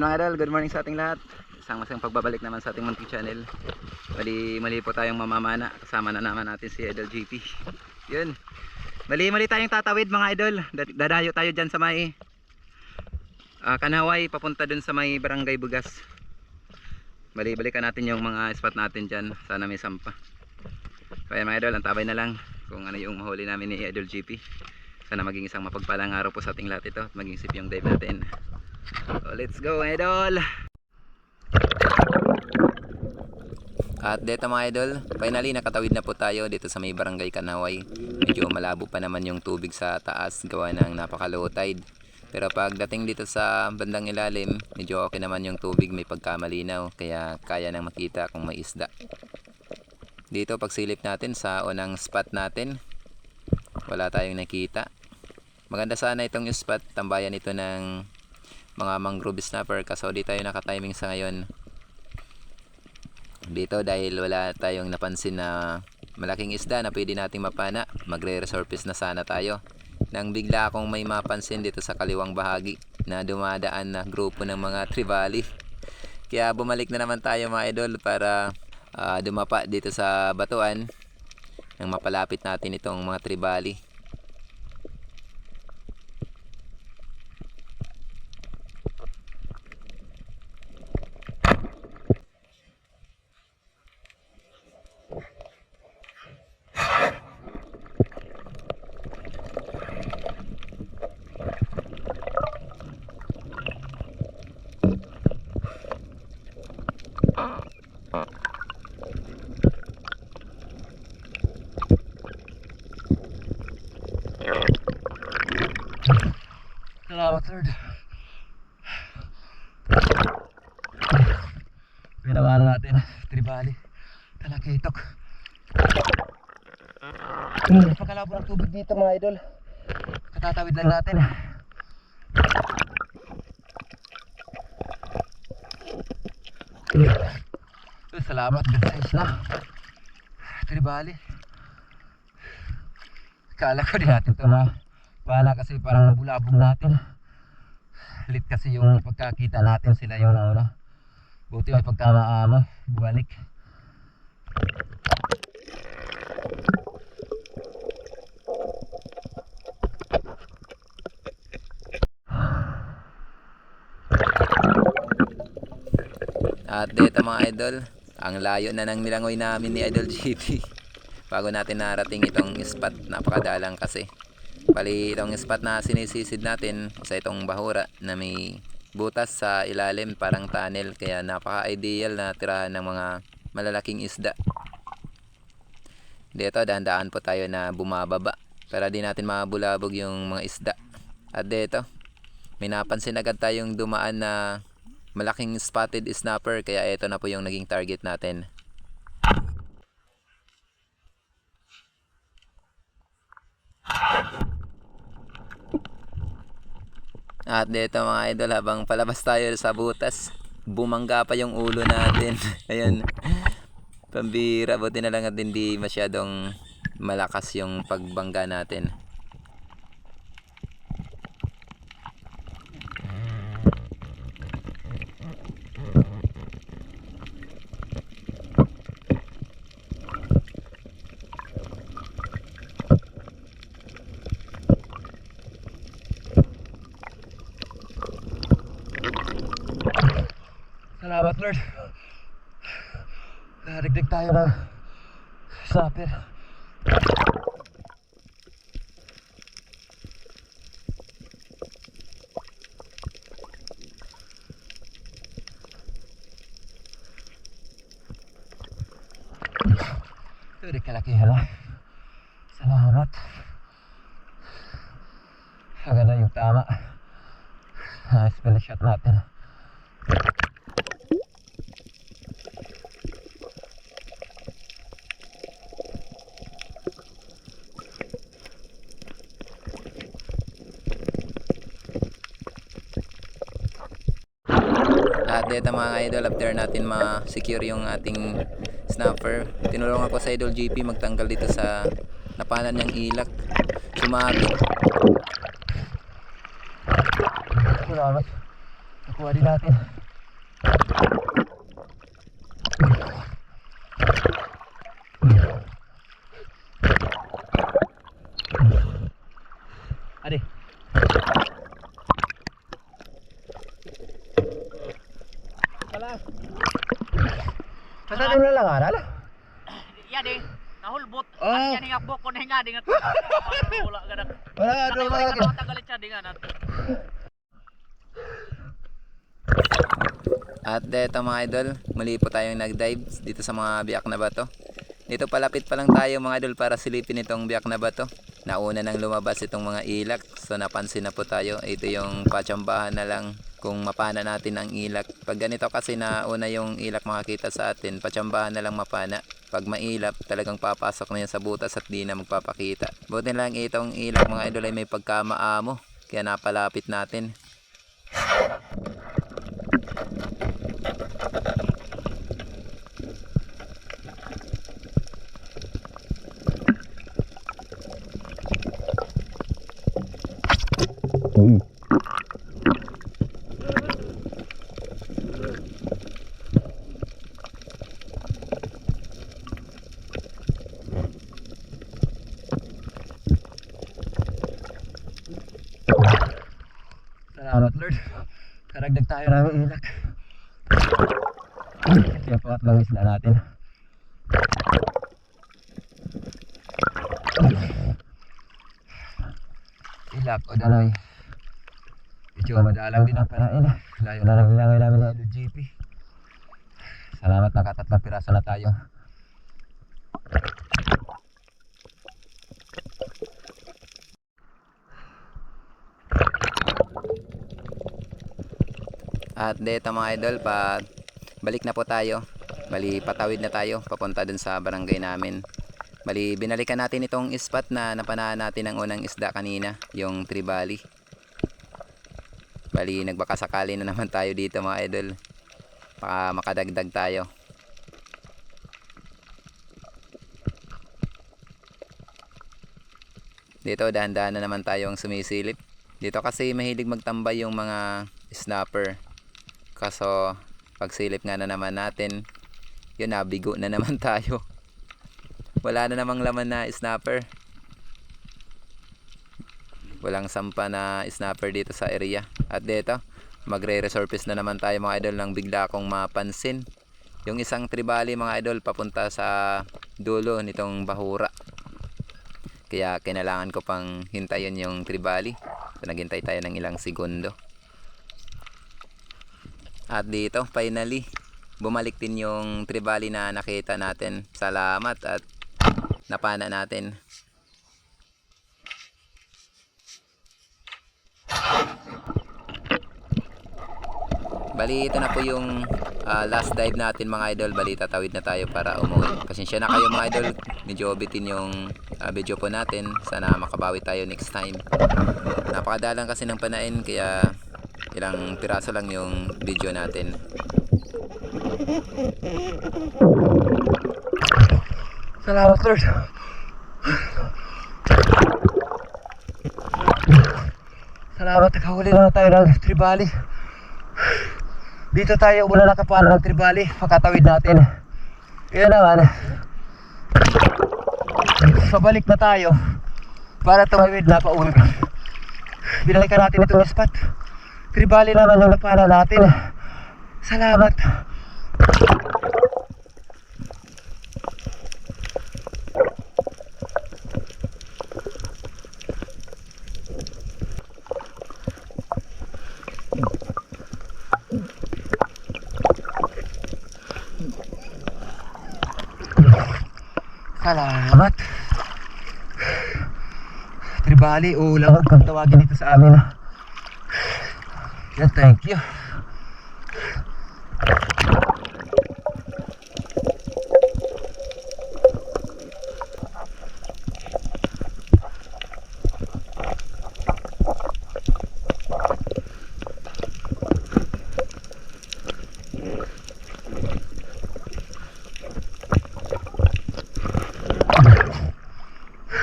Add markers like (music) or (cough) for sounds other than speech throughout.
Ayan mga idol, good morning sa ating lahat. Isang masang pagbabalik naman sa ating munting channel. Mali, mali po tayong mamamana. Kasama na naman natin si Idol GP. Yun. Mali, mali tayong tatawid mga idol. Dad- Dadayo tayo dyan sa may ah, Kanaway, papunta dun sa may Barangay Bugas. Mali, balikan natin yung mga spot natin dyan. Sana may sampa. Kaya mga idol, antabay na lang kung ano yung mahuli namin ni Idol GP. Sana maging isang mapagpalang araw po sa ating lahat ito. at Maging sip yung dive natin. So, let's go idol! At dito mga idol, finally nakatawid na po tayo dito sa may barangay Kanaway. Medyo malabo pa naman yung tubig sa taas gawa ng napaka-low tide. Pero pagdating dito sa bandang ilalim, medyo okay naman yung tubig, may pagkamalinaw. Kaya kaya nang makita kung may isda. Dito pagsilip natin sa unang spot natin, wala tayong nakita. Maganda sana itong spot, tambayan ito ng mga mangrove snapper. Kaso di tayo nakatiming sa ngayon. Dito dahil wala tayong napansin na malaking isda na pwede nating mapana magre-resurface na sana tayo. Nang bigla akong may mapansin dito sa kaliwang bahagi na dumadaan na grupo ng mga tribali. Kaya bumalik na naman tayo mga idol para ah, dumapa dito sa batuan. Nang mapalapit natin itong mga tribali Salamat, Lord. Pinawalan natin, tribali. Talakitok. Pagkalabo ng tubig dito mga idol. Katatawid lang natin. Eh, Salamat, size na. Tribali. Kala ko di natin ito ma Paala kasi parang nabulabog natin. Lit kasi yung pagkakita natin sila yung nauna. Buti may pagkamaama, bumalik. At dito mga idol, ang layo na ng nilangoy namin ni Idol GP. (laughs) Bago natin narating itong spot, napakadalang kasi. Bali itong spot na sinisisid natin sa itong bahura na may butas sa ilalim parang tunnel kaya napaka-ideal na tirahan ng mga malalaking isda. Dito dahan-dahan po tayo na bumababa para di natin mabulabog yung mga isda. At dito, may napansin agad tayong dumaan na malaking spotted snapper kaya ito na po yung naging target natin. At dito mga idol habang palabas tayo sa butas, bumangga pa yung ulo natin. (laughs) Ayan. Pambira, buti na lang at hindi masyadong malakas yung pagbangga natin. Salamat Lord. Narigdig tayo ng snapper. Ito di kalakihan na. Salamat. Maganda yung tama. Nice pala shot natin. At dito mga idol, after natin ma-secure yung ating snapper, tinulungan ko sa Idol GP magtanggal dito sa napanan niyang ilak. Sumabit. Salamat. Nakuha din natin. Ade. Kasama mo na lang aral? Yan eh. Nahulbot. Oh. (laughs) At yan nga boko na hinga dingat. Wala ka na. Wala nga Sanay doon wala mga ka na siya dingat. At dito mga idol, muli po tayong nag-dive dito sa mga biyak na bato. Dito palapit pa lang tayo mga idol para silipin itong biyak na bato. Nauna nang lumabas itong mga ilak. So napansin na po tayo. Ito yung patsambahan na lang kung mapana natin ang ilak. Pag ganito kasi nauna yung ilak makakita sa atin, patsambahan na lang mapana. Pag mailap, talagang papasok na yan sa butas at di na magpapakita. Buti lang itong ilak mga idol ay may pagkamaamo. Kaya napalapit natin. Salamat Lord. Karagdag tayo ng ilak. Kaya pangatlong isla natin. Ilak o danoy. Medyo madalang din ang panain. Layo na lang ilangay namin ng LGP. Salamat nakatatlong piraso na tayo. At dito mga idol, pa balik na po tayo. Bali, patawid na tayo papunta dun sa barangay namin. Bali, binalikan natin itong spot na napanahan natin ang unang isda kanina, yung Tribali. Bali, nagbakasakali na naman tayo dito mga idol. Baka makadagdag tayo. Dito, dahan-dahan na naman tayong sumisilip. Dito kasi mahilig magtambay yung mga snapper. Kaso, pagsilip nga na naman natin, yun nabigo na naman (laughs) tayo. Wala na namang laman na snapper. Walang sampa na snapper dito sa area. At dito, magre-resurface na naman tayo mga idol nang bigla akong mapansin. Yung isang tribali mga idol papunta sa dulo nitong bahura. Kaya kinailangan ko pang hintayin yung tribali. So naghintay tayo ng ilang segundo. At dito, finally, bumalik din yung tribali na nakita natin. Salamat at napana natin. Bali, ito na po yung ah, last dive natin mga idol. Bali, tatawid na tayo para umuwi. Pasensya na kayo mga idol. Medyo bitin yung ah, video po natin. Sana makabawi tayo next time. Napakadalang kasi ng panain kaya ilang piraso lang yung video natin. Salamat Lord. Salamat nakahuli na tayo ng tribali. Dito tayo muna nakapala ng tribali. Pagkatawid natin. Yun naman. Pabalik na tayo. Para tumawid na pauwi. Binalikan natin itong spot. Tribali naman yung napala natin. Salamat. Salamat. Tribali, ulang kung tawagin dito sa amin. You.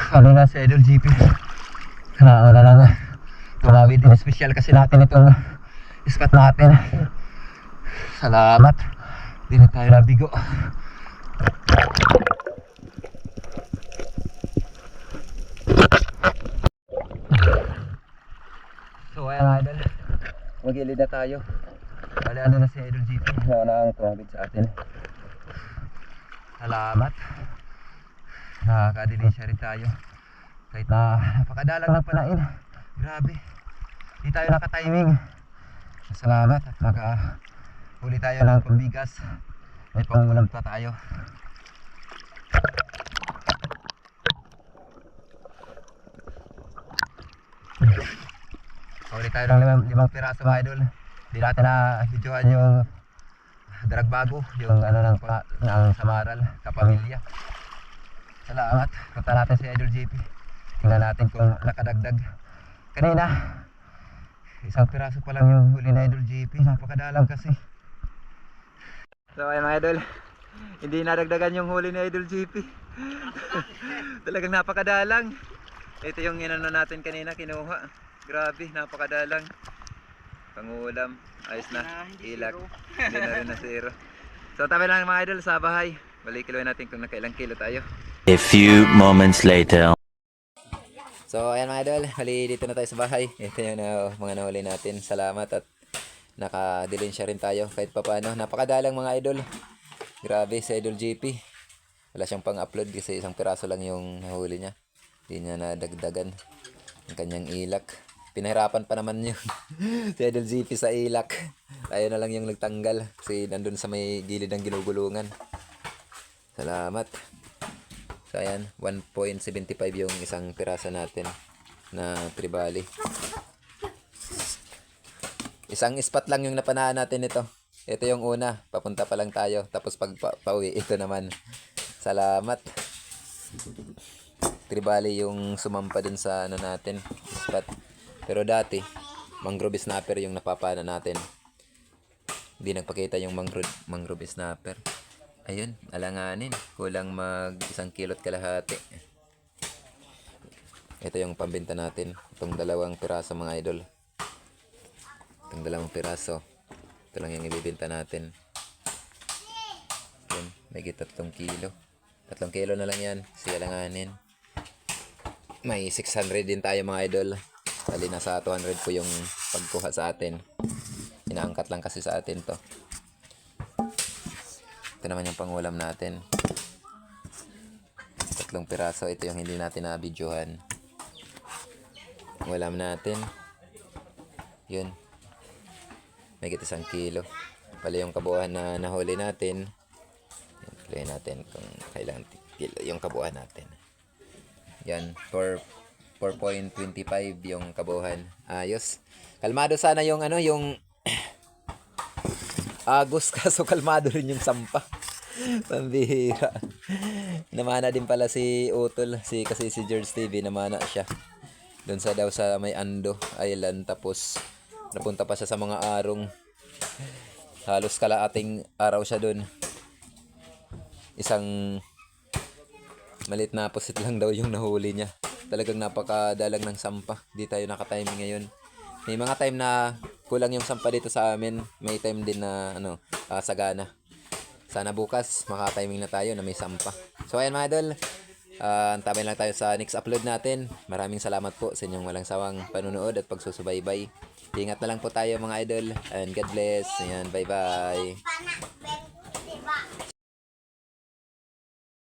Ano na si Idol GP? Wala, wala lang. Tumawid din. Special kasi natin itong spot natin. Salamat. Di na tayo nabigo. So ayan idol. Magilid na tayo. Bali ano na si Idol GP na nang tumabit sa atin. Salamat. Nakakadilisya rin tayo. Kahit na napakadalang ng panain. Grabe. Di tayo nakatiming. Salamat at naka huli tayo ng pambigas. May pangulam pa tayo. Huli tayo ng limang, limang piraso mga idol. Di natin na videohan yung drag bago, yung ano ng, ng samaral, kapamilya. Salamat. Punta natin si Idol JP. Tingnan natin kung nakadagdag. Kanina, isang piraso pa lang yung huli na Idol JP. Napakadalang kasi. So ayan mga idol, hindi nadagdagan yung huli ni Idol GP. (laughs) Talagang napakadalang. Ito yung inano natin kanina kinuha. Grabe, napakadalang. Pangulam, ayos na, ilak. Hindi na rin na zero. So tabi lang mga idol sa bahay. Balik kiloin natin kung nakailang kilo tayo. A few moments later. So ayan mga idol, hali dito na tayo sa bahay. Ito yung na, mga nahuli natin. Salamat at naka-dilensya rin tayo kahit pa paano. Napakadalang mga idol. Grabe si Idol JP. Wala siyang pang-upload kasi isang piraso lang yung nahuli niya. Hindi niya nadagdagan ang kanyang ilak. Pinahirapan pa naman yun. (laughs) si Idol JP sa ilak. Tayo na lang yung nagtanggal kasi nandun sa may gilid ng ginugulungan. Salamat. So ayan, 1.75 yung isang piraso natin na tribali. Isang spot lang yung napanaan natin ito. Ito yung una, papunta pa lang tayo. Tapos pag pa, pauwi, ito naman. Salamat. Tribali yung sumampa dun sa ano natin, spot. Pero dati, mangrove snapper yung napapana natin. Hindi nagpakita yung mangrove, mangrove snapper. Ayun, alanganin. Kulang mag isang kilot kalahati. Ito yung pambenta natin. Itong dalawang piraso mga idol. Itong dalawang piraso. Ito lang yung ibibenta natin. Yan, may tatlong kilo. Tatlong kilo na lang yan. Kasi alanganin. May 600 din tayo mga idol. Bali nasa 200 po yung pagkuha sa atin. Inaangkat lang kasi sa atin to. Ito naman yung pangulam natin. Tatlong piraso. Ito yung hindi natin na-videohan. Ulam natin. Yun. May isang kilo. Pala yung kabuuan na nahuli natin. Yan, Kiloyin natin kung kailangan kilo yung kabuuan natin. Yan. For 4.25 yung kabuuan. Ayos. Kalmado sana yung ano, yung Agos (laughs) kaso kalmado rin yung sampa. Pambihira. Namana din pala si Utol, si kasi si George TV namana siya. Doon sa daw sa may Ando Island tapos napunta pa siya sa mga arong. Halos kalaating araw siya doon. Isang malit na posit lang daw yung nahuli niya. Talagang napakadalang ng sampa. Di tayo nakatiming ngayon. May mga time na kulang yung sampa dito sa amin. May time din na ano, ah, sagana. Sana bukas maka-timing na tayo na may sampa. So ayan mga idol. Uh, antabayan lang tayo sa next upload natin. Maraming salamat po sa inyong walang sawang panunood at pagsusubaybay. Ingat na lang po tayo mga idol. And God bless. Ayan, bye-bye.